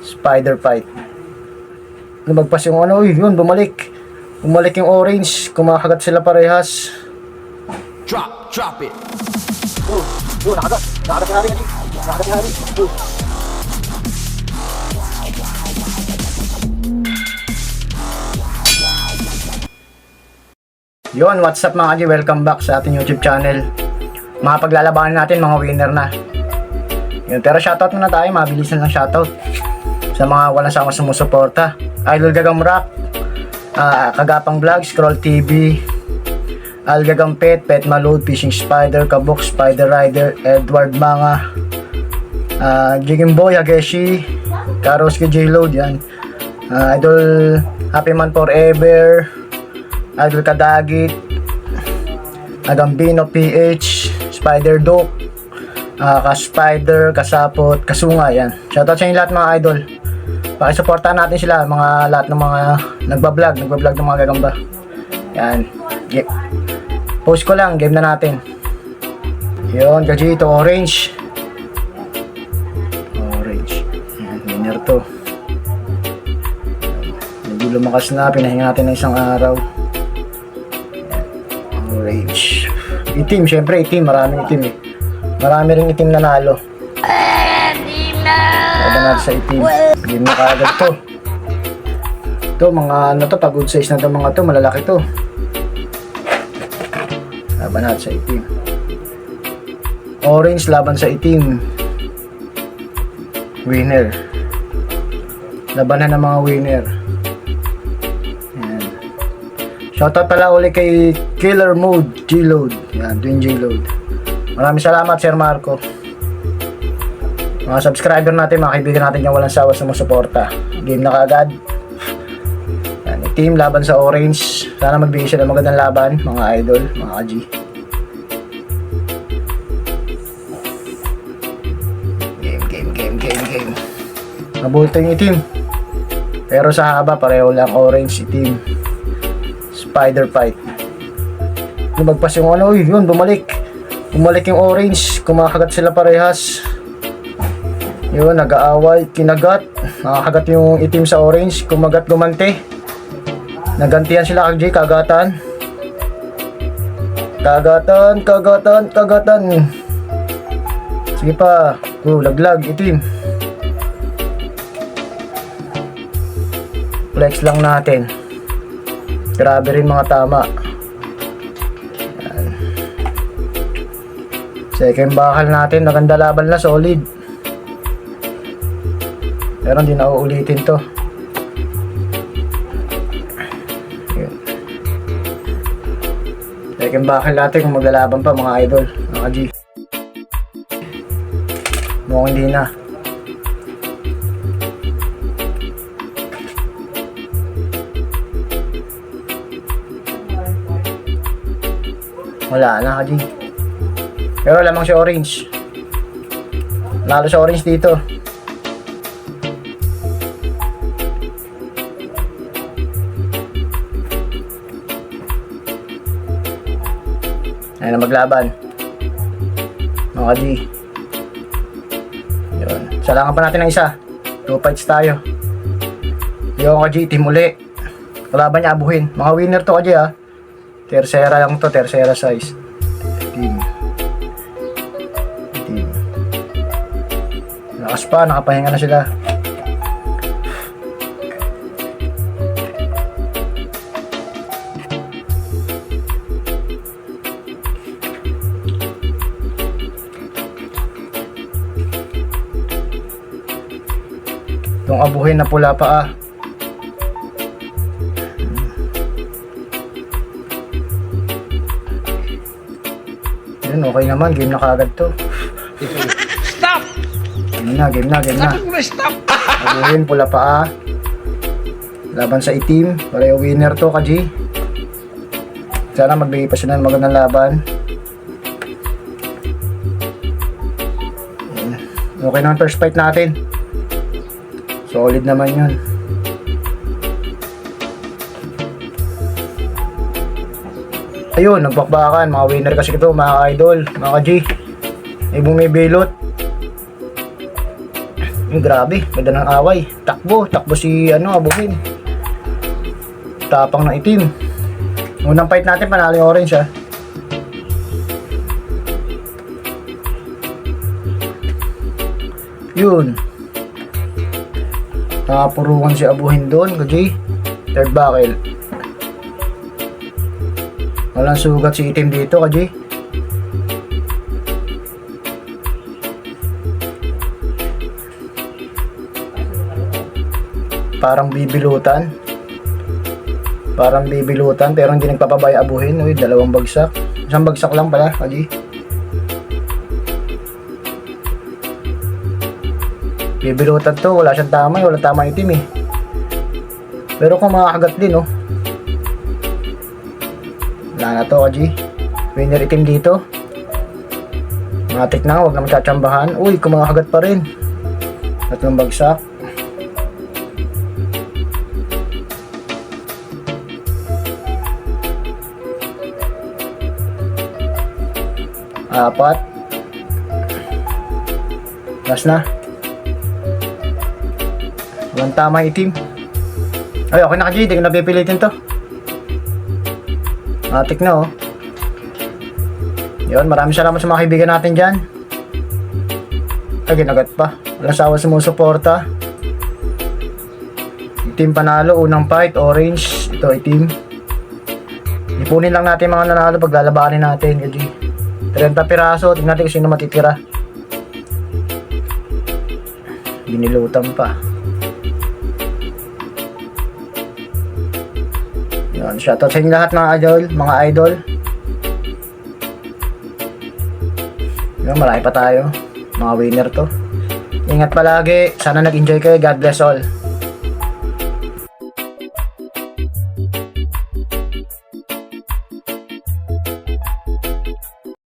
Spider fight. Lumagpas yung ano, uy, yun, bumalik. Bumalik yung orange, kumakagat sila parehas. Drop, drop it. Oh, oh, nakagat. Nakagat na rin. Nakagat na rin. Oh. Yun, what's up mga G? Welcome back sa ating YouTube channel. Mga paglalabanan natin, mga winner na. Yun, pero shoutout muna tayo, mabilisan lang shoutout. Sa mga walang sama sumusuporta. Idol Gagang Rock, ah, Kagapang Vlog, Scroll TV, Algagang Pet, Pet Malud, Fishing Spider, Kabok, Spider Rider, Edward Manga, uh, Jigging Boy, Hageshi, Karoski J-Load, yan. Ah, Idol Happy Man Forever, Idol Kadagit, Agambino PH, Spider Dog, ah, Ka-Spider, Kasapot, Kasunga, yan. Shoutout sa inyo lahat mga idol. Pakisuportahan natin sila, mga lahat ng mga nagbablog, nagbablog ng mga gagamba. Yan. Ge- Post ko lang, game na natin. Yun, Gajito, orange. Orange. Yan, winner to. Medyo lumakas na, pinahinga natin ng isang araw. Orange. Itim, syempre itim, maraming itim eh. Marami ring itim na natin sa itim. Game na kaagad to. Ito, mga ano to, pag size na to mga to, malalaki to. Laban natin sa itim. Orange laban sa itim. Winner. Labanan ng mga winner. Yan. Shoutout pala uli kay Killer Mode G-Load. Yan, Twin G-Load. Maraming salamat Sir Marco. Mga subscriber natin, mga kaibigan natin yung walang sawa sumusuporta. Game na kaagad. Yan, team laban sa Orange. Sana magbigay sila ng magandang laban, mga idol, mga ka-G. Game, game, game, game, game. Nabulto yung itim. Pero sa haba, pareho lang orange itim. Spider fight. Lumagpas yung ano, yun, bumalik. Bumalik yung orange, kumakagat sila parehas. Yun, nag-aaway, kinagat. Nakakagat yung itim sa orange, kumagat gumante. Nagantihan sila kag kagatan. Kagatan, kagatan, kagatan. Sige pa. Oh, laglag, itim. Flex lang natin. Grabe rin mga tama. Second bakal natin, maganda laban na, solid. Pero hindi na uulitin to. Yun. Bakal natin kung maglalaban pa mga idol, mga G. Mukhang hindi na. Wala na, Kaji. Pero lamang si Orange. Lalo sa Orange dito. Ayan na maglaban. Mga Kaji. Yun. Salangan pa natin ng isa. Two fights tayo. Yung ka G, team uli. Kalaban niya abuhin. Mga winner to ka G ha. Tercera lang to, tercera size. Team. Team. Lakas pa, nakapahinga na sila. Itong abuhin na pula pa ah. Yun, okay naman. Game na kagad to. Stop! Game na, game na, game na. Sabi ko na stop! Abuhin, pula pa ah. Laban sa itim. Pareho winner to, Kaji. Sana magbigay pa sila ng magandang laban. Okay naman first fight natin. Solid naman yun. Ayun, nagbakbakan. Mga winner kasi ito, mga idol, mga G. May bumibilot. Yung grabe, ganda ng away. Takbo, takbo si ano, abuhin. Tapang ng itim. Unang fight natin, panalo yung orange ah. Yun. Nakapurukan si abuhin doon, kaji. Third buckle. Walang sugat si itim dito, kaji. Parang bibilutan. Parang bibilutan pero hindi nagpapabay abuhin. Uy, dalawang bagsak. Isang bagsak lang pala, kaji. Bibilutan to, wala siyang tama, wala tama itim eh. Pero kung makakagat din, oh. Wala na to, kaji. Winner itim dito. Matik na, huwag na magkatsambahan. Uy, kumakagat pa rin. Tatlong bagsak. Apat. Last na. Walang tama itim. Ay, okay na ka, G. Hindi ko na pipilitin to. Matik na, oh. Yun, maraming salamat sa mga kaibigan natin dyan. Ay, ginagat pa. Walang sawa sumusuporta. Itim panalo, unang fight, orange. Ito, itim. Ipunin lang natin mga nanalo pag lalabanin natin, Gaji. 30 piraso, tingnan natin kung sino matitira. Binilutan pa. Yan, shoutout sa inyo lahat mga idol, mga idol. Yan, marami pa tayo. Mga winner to. Ingat palagi. Sana nag-enjoy kayo. God bless all.